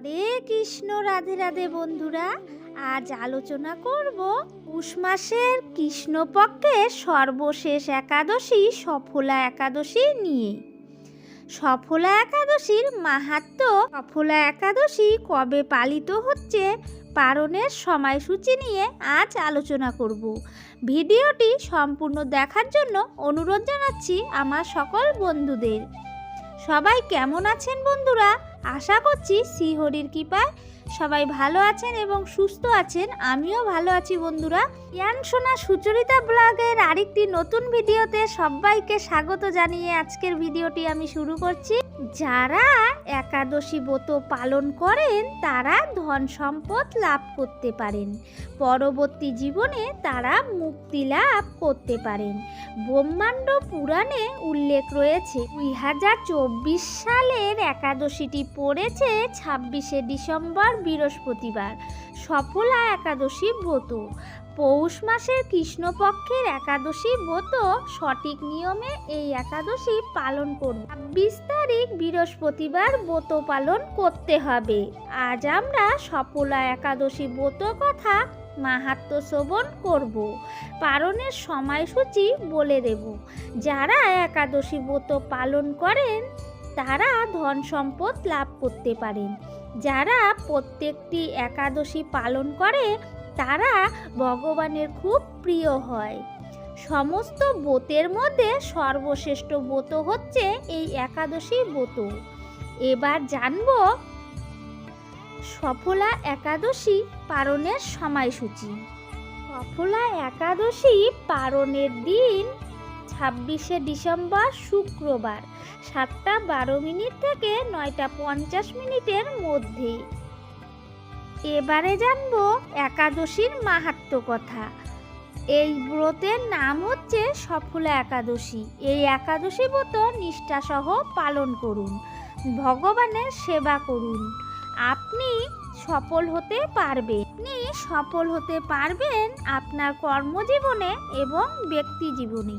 হরে কৃষ্ণ, রাধে রাধে বন্ধুরা। আজ আলোচনা করব পুষ মাসের কৃষ্ণপক্ষের সর্বশেষ একাদশী, সফলা একাদশী নিয়ে। সফলা একাদশীর মাহাত্ম, সফলা একাদশী কবে পালিত হচ্ছে পারণের সময়সূচি নিয়ে আজ আলোচনা করব। ভিডিওটি সম্পূর্ণ দেখার জন্য অনুরোধ জানাচ্ছি আমার সকল বন্ধুদের। সবাই কেমন আছেন বন্ধুরা? আশা করছি শ্রীহরির কৃপায় সবাই ভালো আছেন এবং সুস্থ আছেন। আমিও ভালো আছি বন্ধুরা। ইয়ান সোনা সুচরিতা ব্লগের আরেকটি নতুন ভিডিওতে সবাইকে স্বাগত জানিয়ে আজকের ভিডিওটি আমি শুরু করছি। যারা একাদশী ব্রত পালন করেন, তারা ধন সম্পদ লাভ করতে পারেন। পরবর্তী জীবনে তারা মুক্তি লাভ করতে পারেন। ব্রহ্মাণ্ড পুরাণে উল্লেখ রয়েছে, দুই হাজার চব্বিশ সালের একাদশীটি পড়েছে ছাব্বিশে ডিসেম্বর বৃহস্পতিবার। সফলা একাদশী ব্রত। পৌষ মাসের কৃষ্ণপক্ষের একাদশী ব্রত সঠিক নিয়মে এই একাদশী পালন করব। ছাব্বিশ তারিখ বৃহস্পতিবার ব্রত পালন করতে হবে। আজ আমরা সফলা একাদশী ব্রত কথা মাহাত্ম শ্রবণ করব। পালনের সময়সূচি বলে দেব। যারা একাদশী ব্রত পালন করেন, তারা ধন সম্পদ লাভ করতে পারেন। যারা প্রত্যেকটি একাদশী পালন করে তারা ভগবানের খুব প্রিয় হয়। সমস্ত বোতের মধ্যে সর্বশ্রেষ্ঠ ব্রত হচ্ছে এই একাদশী ব্রত। এবার জানব সফলা একাদশী পালনের সময়সূচি। সফলা একাদশী পালনের দিন ছাব্বিশে ডিসেম্বর শুক্রবার সাতটা বারো মিনিট থেকে নয়টা পঞ্চাশ মিনিটের মধ্যে। এবারে জানব একাদশীর মাহাত্ম কথা। এই ব্রতের নাম হচ্ছে সফলা একাদশী। এই একাদশী ব্রত নিষ্ঠাসহ পালন করুন, ভগবানের সেবা করুন। আপনি সফল হতে পারবেন। আপনি সফল হতে পারবেন আপনার কর্মজীবনে এবং ব্যক্তি জীবনে।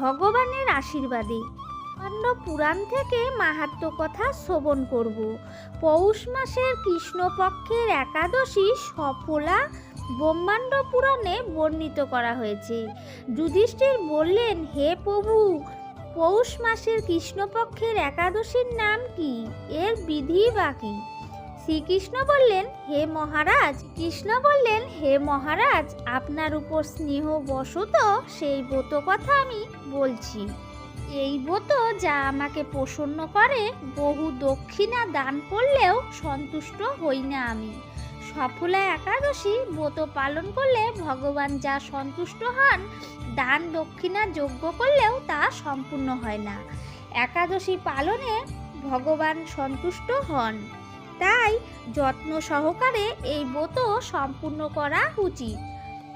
ভগবানের আশীর্বাদে। ব্রহ্মাণ্ড পুরাণ থেকে মাহাত্ম কথা শ্রবণ করব। পৌষ মাসের কৃষ্ণপক্ষের একাদশী সফলা ব্রহ্মাণ্ড পুরাণে বর্ণিত করা হয়েছে। যুধিষ্ঠির বললেন, হে প্রভু, পৌষ মাসের কৃষ্ণপক্ষের একাদশীর নাম কি? এর বিধি বা কি? শ্রীকৃষ্ণ বললেন, হে মহারাজ। কৃষ্ণ বললেন, হে মহারাজ, আপনার উপর স্নেহ বশত সেই ব্রত কথা আমি বলছি। এই ব্রত যা আমাকে প্রসন্ন করে, বহু দক্ষিণা দান করলেও সন্তুষ্ট হই না আমি। সফলা একাদশী ব্রত পালন করলে ভগবান যা সন্তুষ্ট হন, দান দক্ষিণা যোগ্য করলেও তা সম্পূর্ণ হয় না। একাদশী পালনে ভগবান সন্তুষ্ট হন। তাই যত্ন সহকারে এই ব্রত সম্পূর্ণ করা উচিত।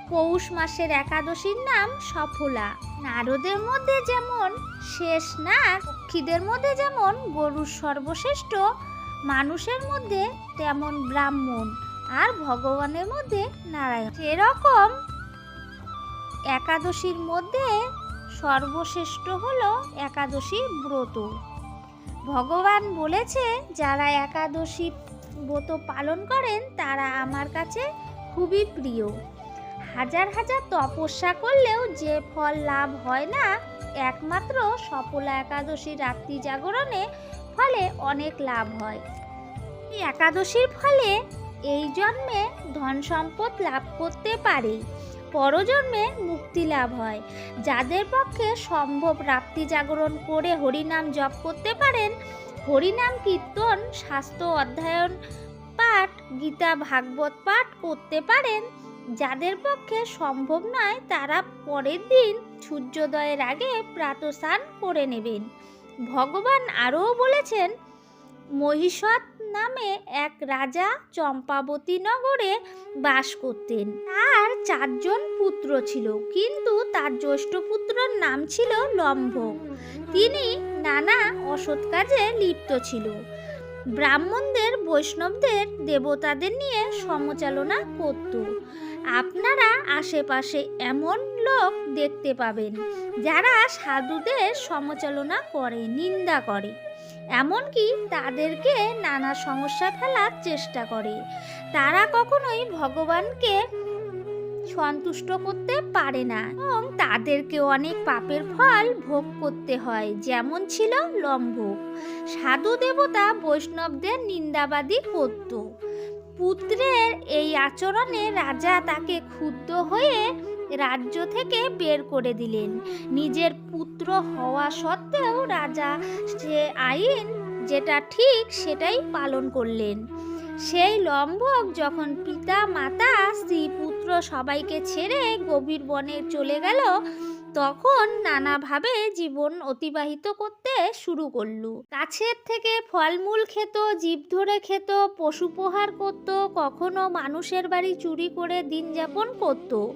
পৌষ মাসের একাদশীর নাম সফলা। নারদের মধ্যে যেমন শেষ নাগ পক্ষীদের মধ্যে যেমন গরুর সর্বশ্রেষ্ঠ, মানুষের মধ্যে তেমন ব্রাহ্মণ আর ভগবানের মধ্যে নারায়ণ। সেরকম একাদশীর মধ্যে সর্বশ্রেষ্ঠ হলো একাদশী ব্রত। ভগবান বলেছে, যারা একাদশী ব্রত পালন করেন তারা আমার কাছে খুবই প্রিয়। হাজার হাজার তপস্যা করলেও যে ফল লাভ হয় না, একমাত্র সফলা একাদশী রাত্রি জাগরণে ফলে অনেক লাভ হয়। একাদশীর ফলে এই জন্মে ধন সম্পদ লাভ করতে পারে পরজন্মে মুক্তি লাভ হয়। যাদের পক্ষে সম্ভব রাত্রি জাগরণ করে হরিনাম জপ করতে পারেন, হরিনাম কীর্তন, স্বাস্থ্য অধ্যয়ন পাঠ, গীতা, ভাগবত পাঠ করতে পারেন যাদের পক্ষে সম্ভব নয়, তারা পরের দিন সূর্যোদয়ের আগে প্রাতস্নান করে নেবেন। ভগবান আরও বলেছেন মহিষৎ নামে এক রাজা চম্পাবতী নগরে বাস করতেন। তার চারজন পুত্র ছিল, কিন্তু তার জ্যৈষ্ঠ পুত্রর নাম ছিল লম্ভ। তিনি নানা অসৎ কাজে লিপ্ত ছিল। ব্রাহ্মণদের, বৈষ্ণবদের, দেবতাদের নিয়ে সমচালনা করত। আপনারা আশেপাশে এমন লোক দেখতে পাবেন যারা সাধুদের সমচালনা করে, নিন্দা করে। এমনকি তাদেরকে নানা সমস্যা ফেলার চেষ্টা করে। তারা কখনোই ভগবানকে সন্তুষ্ট করতে পারে না এবং তাদেরকে অনেক পাপের ফল ভোগ করতে হয়, যেমন ছিল লম্ভ সাধু দেবতা বৈষ্ণবদের নিন্দাবাদী করত। পুত্রের এই আচরণে রাজা তাকে ক্ষুব্ধ হয়ে রাজ্য থেকে বের করে দিলেন। নিজের পুত্র হওয়া সত্ত্বেও রাজা সে আইন, যেটা ঠিক সেটাই পালন করলেন। সেই লম্বক যখন পিতা মাতা স্ত্রী পুত্র সবাইকে ছেড়ে গভীর বনে চলে গেল তখন নানাভাবে জীবন অতিবাহিত করতে শুরু করল। গাছের থেকে ফলমূল খেত, জীব ধরে খেত, পশু প্রহার করত, কখনো মানুষের বাড়ি চুরি করে দিন যাপন করত।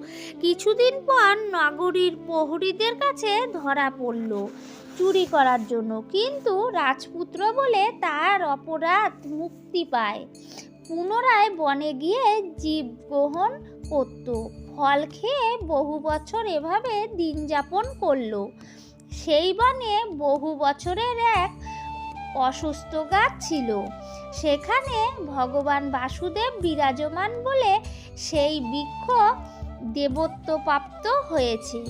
কিছুদিন পর নগরীর প্রহরীদের কাছে ধরা পড়ল চুরি করার জন্য। কিন্তু রাজপুত্র বলে তার অপরাধ মুক্তি পায়। পুনরায় বনে গিয়ে জীব গ্রহণ করত। ফল খেয়ে বহু বছর এভাবে দিন যাপন করল। সেই বনে বহু বছরের এক অসুস্থ গাছ ছিল। সেখানে ভগবান বাসুদেব বিরাজমান বলে সেই বৃক্ষ দেবত্বপ্রাপ্ত হয়েছে।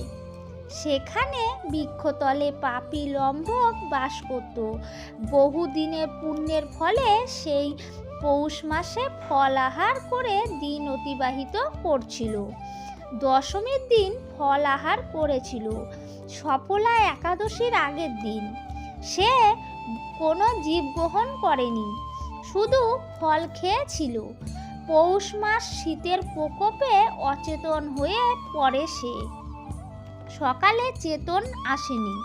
সেখানে বৃক্ষতলে পাপি লম্বক বাস করত। বহুদিনের পুণ্যের ফলে সেই পৌষ মাসে ফল আহার করে দিন অতিবাহিত করছিল। দশমীর দিন ফল আহার করেছিল। সফলা একাদশীর আগের দিন। সে কোনো জীব গ্রহণ করেনি। শুধু ফল খেয়েছিল। পৌষ মাস শীতের প্রকোপে অচেতন হয়ে পড়ে সে। সকালে চেতন আসেনি।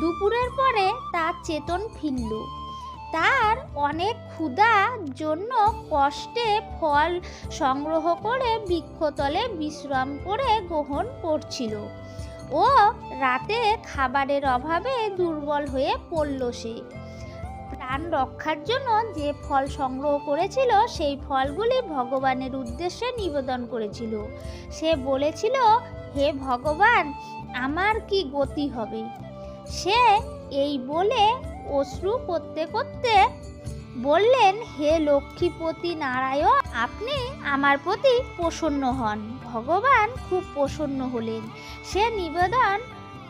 দুপুরের পরে তার চেতন ফিরল। তার অনেক ক্ষুধা জন্য কষ্টে ফল সংগ্রহ করে বৃক্ষতলে বিশ্রাম করে গ্রহণ করছিল। ও রাতে খাবারের অভাবে দুর্বল হয়ে পড়ল সে। প্রাণ রক্ষার জন্য যে ফল সংগ্রহ করেছিল, সেই ফলগুলি ভগবানের উদ্দেশ্যে নিবেদন করেছিল। সে বলেছিল, হে ভগবান, আমার কি গতি হবে? সে এই বলে অশ্রু করতে করতে বললেন, হে লক্ষ্মীপতি নারায়ণ, আপনি আমার প্রতি প্রসন্ন হন। ভগবান খুব প্রসন্ন হলেন। সে নিবেদন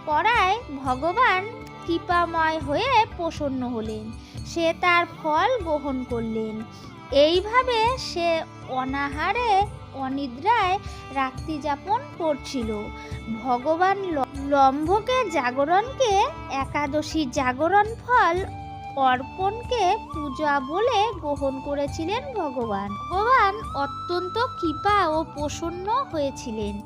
করায় ভগবান কৃপাময় হয়ে প্রসন্ন হলেন। সে তার ফল গ্রহণ করলেন। এইভাবে সে অনাহারে, অনিদ্রায় রাত্রি যাপন করছিল। ভগবান লম্ভকে জাগরণকে একাদশী জাগরণ ফল অর্পণকে পূজা বলে গ্রহণ করেছিলেন ভগবান। ভগবান অত্যন্ত কৃপা ও প্রসন্ন হয়েছিলেন।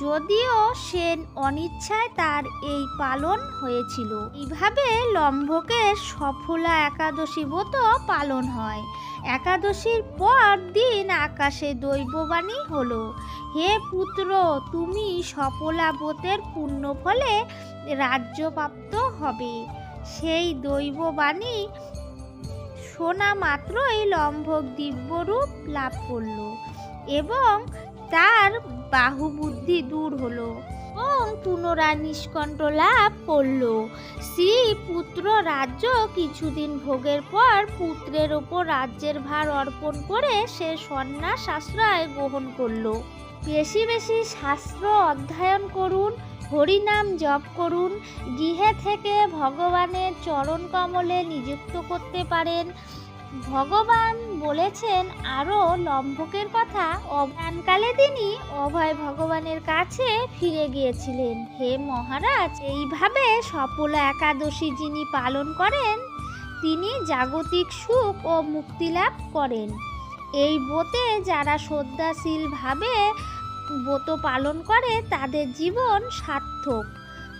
যদিও সেন অনিচ্ছায় তার এই পালন হয়েছিল। এইভাবে লম্ভকের সফলা একাদশী ব্রত পালন হয়। একাদশীর পর দিন আকাশে দৈববাণী হলো। হে পুত্র, তুমি সফলা ব্রতের পুণ্য ফলে রাজ্যপ্রাপ্ত হবে। সেই দৈববাণী শোনা মাত্রই লম্ভক দিব্যরূপ লাভ করল এবং তার বাহুবুদ্ধি দূর হলো এবং পুনরায় নিষ্কণ্ঠ লাভ করল। শ্রী পুত্র রাজ্য কিছুদিন ভোগের পর পুত্রের ওপর রাজ্যের ভার অর্পণ করে সে সন্ন্যাস আশ্রয় গ্রহণ করল। বেশি বেশি শাস্ত্র অধ্যয়ন করুন হরিনাম জপ করুন। গৃহে থেকে ভগবানের চরণ কমলে নিযুক্ত করতে পারেন। ভগবান বলেছেন, আরও লম্ভকের কথা। অজ্ঞানকালে তিনি অভয় ভগবানের কাছে ফিরে গিয়েছিলেন। হে মহারাজ, এইভাবে সফল একাদশী যিনি পালন করেন, তিনি জাগতিক সুখ ও মুক্তি লাভ করেন। এই ব্রতে যারা শ্রদ্ধাশীলভাবে ব্রত পালন করে তাদের জীবন সার্থক।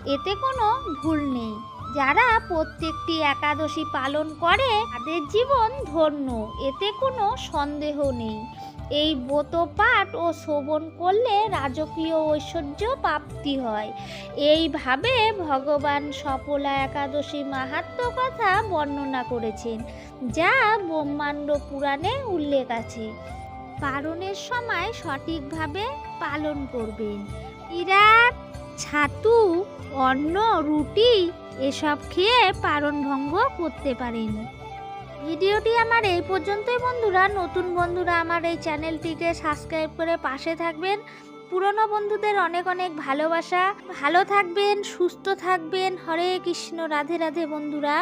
এতে কোনো ভুল নেই। যারা প্রত্যেকটি একাদশী পালন করে, তাদের জীবন ধন্য। এতে কোনো সন্দেহ নেই। এই ব্রত পাঠ ও শ্রবণ করলে রাজকীয় ঐশ্বর্য প্রাপ্তি হয়। এইভাবে ভগবান সফলা একাদশী মাহাত্ম কথা বর্ণনা করেছেন, যা ব্রহ্মাণ্ড পুরাণে উল্লেখ আছে। পালনের সময় সঠিকভাবে পালন করবেন। বিরাট ছাতু, অন্ন, রুটি এসব খেয়ে পারণ ভঙ্গ করতে পারেন। ভিডিওটি আমার এই পর্যন্তই বন্ধুরা। নতুন বন্ধুরা আমার এই চ্যানেলটিকে সাবস্ক্রাইব করে পাশে থাকবেন। পুরনো বন্ধুদের অনেক অনেক ভালোবাসা। ভালো থাকবেন, সুস্থ থাকবেন। হরে কৃষ্ণ, রাধে রাধে বন্ধুরা।